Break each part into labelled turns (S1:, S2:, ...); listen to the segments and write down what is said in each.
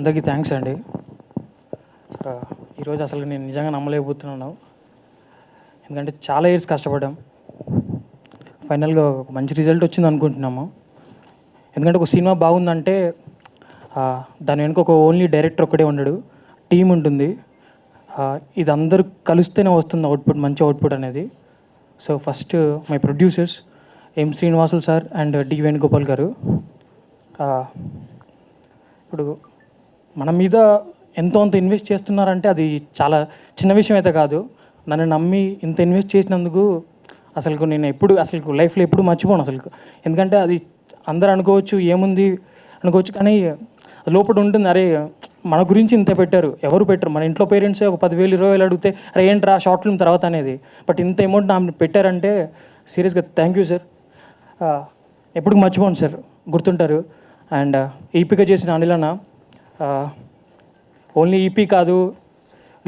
S1: అందరికీ థ్యాంక్స్ అండి. ఈరోజు అసలు నేను నిజంగా నమ్మలేకపోతున్నాను. ఎందుకంటే చాలా ఇయర్స్ కష్టపడ్డాం. ఫైనల్గా ఒక మంచి రిజల్ట్ వచ్చింది అనుకుంటున్నాము. ఎందుకంటే ఒక సినిమా బాగుందంటే దాని వెనుక ఒక ఓన్లీ డైరెక్టర్ ఒక్కడే ఉండడు. టీం ఉంటుంది. ఇది అందరూ కలిస్తేనే వస్తుంది అవుట్పుట్ మంచి అవుట్పుట్ అనేది. So first my producers M Srinivasulu sir and D Venugopal గారు. ఇప్పుడు మన మీద ఎంతో అంత ఇన్వెస్ట్ చేస్తున్నారంటే అది చాలా చిన్న విషయం అయితే కాదు. నన్ను నమ్మి ఇంత ఇన్వెస్ట్ చేసినందుకు అసలు నేను ఎప్పుడు అసలు లైఫ్లో ఎప్పుడు మర్చిపోను అసలు ఎందుకంటే అది అందరూ అనుకోవచ్చు ఏముంది అనుకోవచ్చు కానీ లోపల ఉంటుంది. అరే మన గురించి ఇంత పెట్టారు ఎవరు పెట్టరు? మన ఇంట్లో పేరెంట్సే ఒక పదివేలు ఇరవై వేలు అడిగితే అరే ఏంట్రా షార్ట్ ఫిల్మ్ తర్వాత అనేది. బట్ ఇంత అమౌంట్ నా పెట్టారంటే సీరియస్గా థ్యాంక్ యూ సార్. ఎప్పుడు మర్చిపోను సార్ గుర్తుంటారు. అండ్ ఈపీగా చేసిన అనిలన్న ఓన్లీ ఈపీ కాదు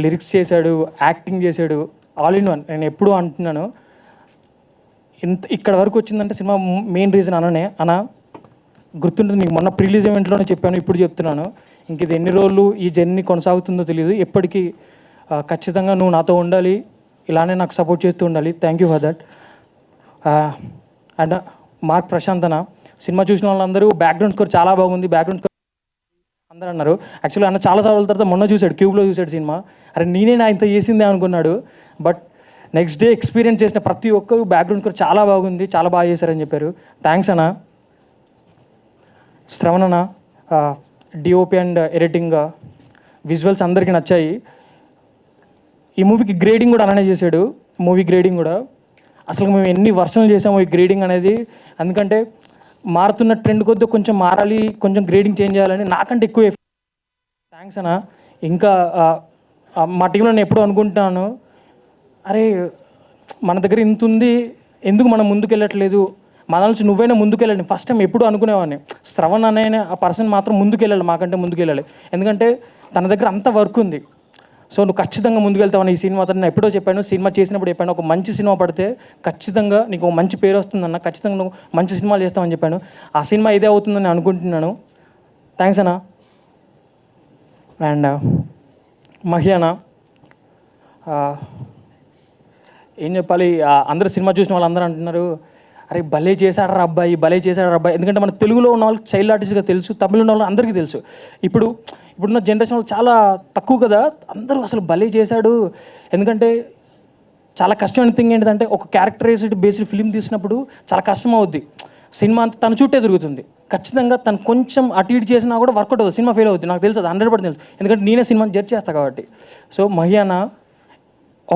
S1: లిరిక్స్ చేశాడు యాక్టింగ్ చేశాడు ఆల్ ఇన్ వన్. నేను ఎప్పుడూ అంటున్నాను ఇంత ఇక్కడ వరకు వచ్చిందంటే సినిమా మెయిన్ రీజన్ అననే. అన్న గుర్తుంటుంది నీకు మొన్న ప్రిలీజ్ ఈవెంట్లోనే చెప్పాను ఇప్పుడు చెప్తున్నాను. ఇంక ఇది ఎన్ని రోజులు ఈ జర్నీ కొనసాగుతుందో తెలియదు ఎప్పటికీ ఖచ్చితంగా నువ్వు నాతో ఉండాలి ఇలానే నాకు సపోర్ట్ చేస్తూ ఉండాలి. Thank you for that and mark ప్రశాంతన సినిమా చూసిన వాళ్ళందరూ బ్యాక్గ్రౌండ్ స్కోర్ చాలా బాగుంది. బ్యాక్గ్రౌండ్ స్కోర్ అందరూ అన్నారు యాక్చువల్గా అన్న చాలా సార్లు తర్వాత మొన్న చూశాడు క్యూబ్లో చూశాడు సినిమా. అరే నేనే నా ఇంత చేసిందే అనుకున్నాడు. బట్ నెక్స్ట్ డే ఎక్స్పీరియన్స్ చేసిన ప్రతి ఒక్కరు బ్యాక్గ్రౌండ్ కూడా చాలా బాగుంది చాలా బాగా చేశారని చెప్పారు. థ్యాంక్స్ అన్న. శ్రవణ్ అన్న డిఓపి అండ్ ఎడిటింగ్ విజువల్స్ అందరికీ నచ్చాయి. ఈ మూవీకి గ్రేడింగ్ కూడా అలానే చేశాడు. మూవీ గ్రేడింగ్ కూడా. అసలు మేము ఎన్ని వర్షన్లు చేసాము ఈ గ్రేడింగ్ అనేది. ఎందుకంటే మారుతున్న ట్రెండ్ కొద్దీ కొంచెం మారాలి కొంచెం గ్రేడింగ్ చేంజ్ చేయాలని నాకంటే ఎక్కువ థ్యాంక్స్ అన్న. ఇంకా మా టీంలో నేను ఎప్పుడు అనుకుంటున్నాను. అరే మన దగ్గర ఇంత ఉంది ఎందుకు మనం ముందుకెళ్ళట్లేదు? మన నుంచి నువ్వైనా ముందుకెళ్ళాలి ఫస్ట్ టైం ఎప్పుడు అనుకునేవాడిని. శ్రవణ్ అనే ఆ పర్సన్ మాత్రం ముందుకెళ్ళాలి మాకంటే ముందుకెళ్ళాలి. ఎందుకంటే తన దగ్గర అంత వర్క్ ఉంది. సో నువ్వు ఖచ్చితంగా ముందుకెళ్తావని ఈ సినిమా నేను ఎప్పుడో చెప్పాను సినిమా చేసినప్పుడు చెప్పాను ఒక మంచి సినిమా పడితే ఖచ్చితంగా నీకు ఒక మంచి పేరు వస్తుందన్న ఖచ్చితంగా నువ్వు మంచి సినిమాలు చేస్తావని చెప్పాను. ఆ సినిమా ఇదే అవుతుందని అనుకుంటున్నాను. థ్యాంక్స్ అన్న. అండ్ మహియానా ఏం చెప్పాలి? ఆ, అందరూ సినిమా చూసిన వాళ్ళందరూ అంటున్నారు అరే భలే చేశాడు రా అబ్బాయి భలే చేశాడు రా అబ్బాయి. ఎందుకంటే మన తెలుగులో ఉన్న వాళ్ళకి చైల్డ్ ఆర్టిస్ట్గా తెలుసు తమిళ ఉన్న వాళ్ళకి అందరికీ తెలుసు. ఇప్పుడు ఇప్పుడున్న జనరేషన్ వాళ్ళు చాలా తక్కువ కదా అందరూ అసలు భలే చేశాడు. ఎందుకంటే చాలా కష్టమైన థింగ్ ఏంటంటే ఒక క్యారెక్టరైజ్డ్ బేస్డ్ ఫిలిం తీసినప్పుడు చాలా కష్టం అవుద్ది. సినిమా అంతా తన చుట్టే తిరుగుతుంది. ఖచ్చితంగా తను కొంచెం అటు ఇటు చేసినా కూడా వర్కౌట్ అవుతుంది సినిమా ఫెయిల్ అవుతుంది నాకు తెలుసు అది హండ్రెడ్ పర్సెంట్ తెలుసు. ఎందుకంటే నేనే సినిమాని జడ్జ్ చేస్తా కాబట్టి. సో మహియాన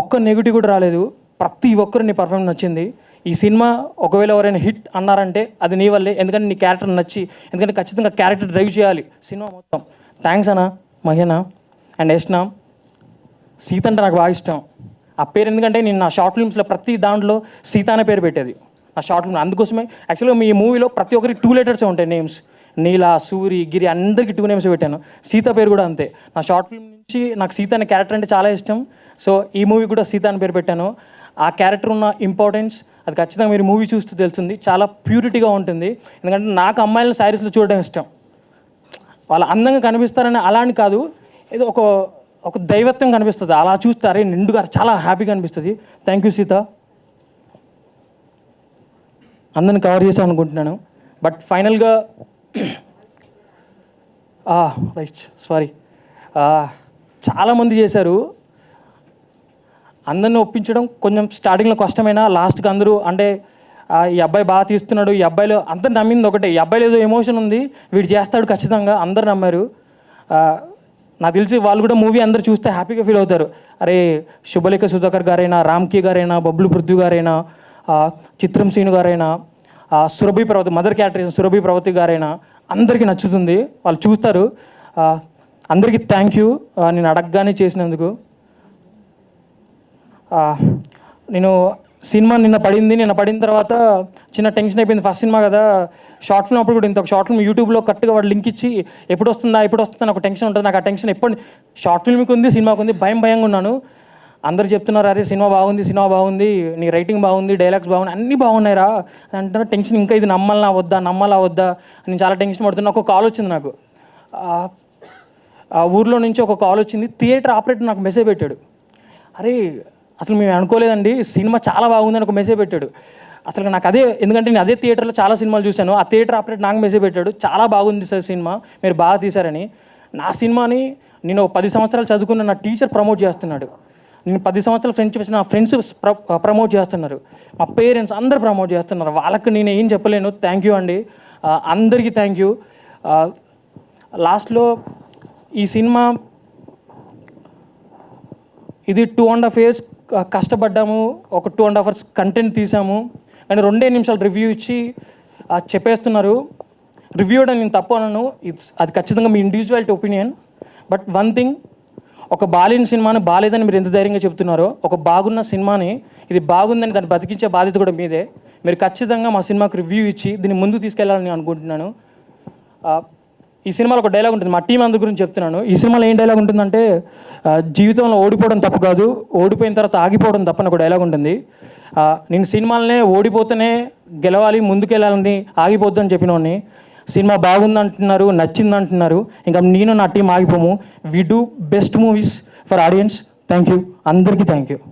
S1: ఒక్క నెగిటివ్ కూడా రాలేదు. ప్రతి ఒక్కరు నీ పర్ఫార్మెన్స్ నచ్చింది. ఈ సినిమా ఒకవేళ ఎవరైనా హిట్ అన్నారంటే అది నీ వల్లే. ఎందుకంటే నీ క్యారెక్టర్ నచ్చి ఎందుకంటే ఖచ్చితంగా క్యారెక్టర్ డ్రైవ్ చేయాలి. సినిమా మొత్తం. థ్యాంక్స్ అన్న మహేనా అండ్ ఎస్నా సీత అంటే నాకు బాగా ఇష్టం. ఆ పేరు ఎందుకంటే నేను నా షార్ట్ ఫిల్మ్స్లో ప్రతి దాంట్లో సీత అనే పేరు పెట్టేది. ఆ షార్ట్ ఫిల్మ్ అందుకోసమే. యాక్చువల్గా మీ మూవీలో ప్రతి ఒక్కరికి టూ లెటర్స్ ఉంటాయి నేమ్స్ నీల సూరి గిరి అందరికీ టూ నేమ్స్ పెట్టాను. సీత పేరు కూడా అంతే. నా షార్ట్ ఫిల్మ్ నుంచి నాకు సీత అనే క్యారెక్టర్ అంటే చాలా ఇష్టం. సో ఈ మూవీ కూడా సీత అని పేరు పెట్టాను. ఆ క్యారెక్టర్ ఉన్న ఇంపార్టెన్స్ అది ఖచ్చితంగా మీరు మూవీ చూస్తే తెలుస్తుంది. చాలా ప్యూరిటీగా ఉంటుంది. ఎందుకంటే నాకు అమ్మాయిలను శారీస్లో చూడడం ఇష్టం. వాళ్ళు అందంగా కనిపిస్తారని అలా అని కాదు. ఏదో ఒక ఒక దైవత్వం కనిపిస్తుంది. అలా చూస్తే నిండుగా చాలా హ్యాపీగా అనిపిస్తుంది. Thank you Seeta. అందరిని కవర్ చేసాను అనుకుంటున్నాను. బట్ ఫైనల్గా రైట్ సారీ చాలామంది చేశారు. అందరిని ఒప్పించడం కొంచెం స్టార్టింగ్లో కష్టమైనా లాస్ట్కి అందరూ అంటే ఈ అబ్బాయి బాగా తీస్తున్నాడు ఈ అబ్బాయిలో అందరు నమ్మింది ఒకటే. ఈ అబ్బాయిలో ఏదో ఎమోషన్ ఉంది వీడు చేస్తాడు ఖచ్చితంగా అందరు నమ్మారు. నాకు తెలిసి వాళ్ళు కూడా మూవీ అందరు చూస్తే హ్యాపీగా ఫీల్ అవుతారు. అరే శుభలేఖ సుధాకర్ గారైనా రామ్కి గారైనా బబ్లు పృథ్వీ గారైనా చిత్రం సీను గారైనా సురభి ప్రవతి మదర్ క్యాటరీస్ సురభి ప్రవతి గారైనా అందరికీ నచ్చుతుంది. వాళ్ళు చూస్తారు. అందరికీ థ్యాంక్ యూ నేను అడగగానే చేసినందుకు. నేను సినిమా నిన్న పడింది నిన్న పడిన తర్వాత చిన్న టెన్షన్ అయిపోయింది. ఫస్ట్ సినిమా కదా షార్ట్ ఫిల్మ్ అప్పుడు కూడా ఇంత ఒక షార్ట్ ఫిల్మ్ యూట్యూబ్లో కరెక్ట్గా వాడు లింక్ ఇచ్చి ఎప్పుడు వస్తుందా ఎప్పుడు వస్తుందా నాకు టెన్షన్ ఉంటుంది. నాకు ఆ టెన్షన్ ఎప్పుడు షార్ట్ ఫిల్మ్కి ఉంది సినిమాకి ఉంది భయం భయంగా ఉన్నాను. అందరు చెప్తున్నారు అరే సినిమా బాగుంది సినిమా బాగుంది నీ రైటింగ్ బాగుంది డైలాగ్స్ బాగుంది అన్నీ బాగున్నాయి రా అంటే టెన్షన్ ఇంకా ఇది నమ్మాలా వద్దా నమ్మాలా వద్దా? నేను చాలా టెన్షన్ పడుతున్నా. ఒక కాల్ వచ్చింది నాకు. ఆ ఊర్లో నుంచి ఒక కాల్ వచ్చింది. థియేటర్ ఆపరేటర్ నాకు మెసేజ్ పెట్టాడు. అరే అసలు మేము అనుకోలేదండి సినిమా చాలా బాగుందని ఒక మెసేజ్ పెట్టాడు. అసలు నాకు అదే ఎందుకంటే నేను అదే థియేటర్లో చాలా సినిమాలు చూశాను ఆ థియేటర్ ఆపరేటర్ నాకు మెసేజ్ పెట్టాడు చాలా బాగుంది సార్ సినిమా మీరు బాగా తీశారని. నా సినిమాని నేను ఒక పది సంవత్సరాలు చదువుకున్న నా టీచర్ ప్రమోట్ చేస్తున్నాడు. నేను పది సంవత్సరాలు ఫ్రెండ్షిప్ చేసిన నా ఫ్రెండ్స్ ప్రమోట్ చేస్తున్నారు. మా పేరెంట్స్ అందరు ప్రమోట్ చేస్తున్నారు. వాళ్ళకి నేను ఏం చెప్పలేను. థ్యాంక్ యూ అండి. అందరికీ థ్యాంక్ యూ లాస్ట్లో ఈ సినిమా ఇది టూ అండ్ హాఫ్ ఇయర్స్ కష్టపడ్డాము. ఒక టూ అండ్ అవర్స్ కంటెంట్ తీసాము. కానీ రెండే నిమిషాలు రివ్యూ ఇచ్చి చెప్పేస్తున్నారు. రివ్యూ అని నేను తప్పు అనను. ఇట్స్ అది ఖచ్చితంగా మీ individuality opinion but one thing ఒక బాలేని సినిమాని బాలేదని మీరు ఎంత ధైర్యంగా చెప్తున్నారో ఒక బాగున్న సినిమాని ఇది బాగుందని దాన్ని బతికించే బాధ్యత కూడా మీదే. మీరు ఖచ్చితంగా మా సినిమాకి రివ్యూ ఇచ్చి దీన్ని ముందు తీసుకెళ్ళాలని నేను అనుకుంటున్నాను. ఈ సినిమాలో ఒక డైలాగ్ ఉంటుంది మా టీం అందరి గురించి చెప్తున్నాను. ఈ సినిమాలో ఏం డైలాగ్ ఉంటుందంటే జీవితంలో ఓడిపోవడం తప్పు కాదు ఓడిపోయిన తర్వాత ఆగిపోవడం తప్పని ఒక డైలాగ్ ఉంటుంది. నేను సినిమాలనే ఓడిపోతేనే గెలవాలి ముందుకెళ్ళాలని ఆగిపోద్దని అని చెప్పినోడిని సినిమా నచ్చింది అంటున్నారు ఇంకా నేను నా team ఆగిపోము. We do best movies for audience thank you అందరికీ థ్యాంక్ యూ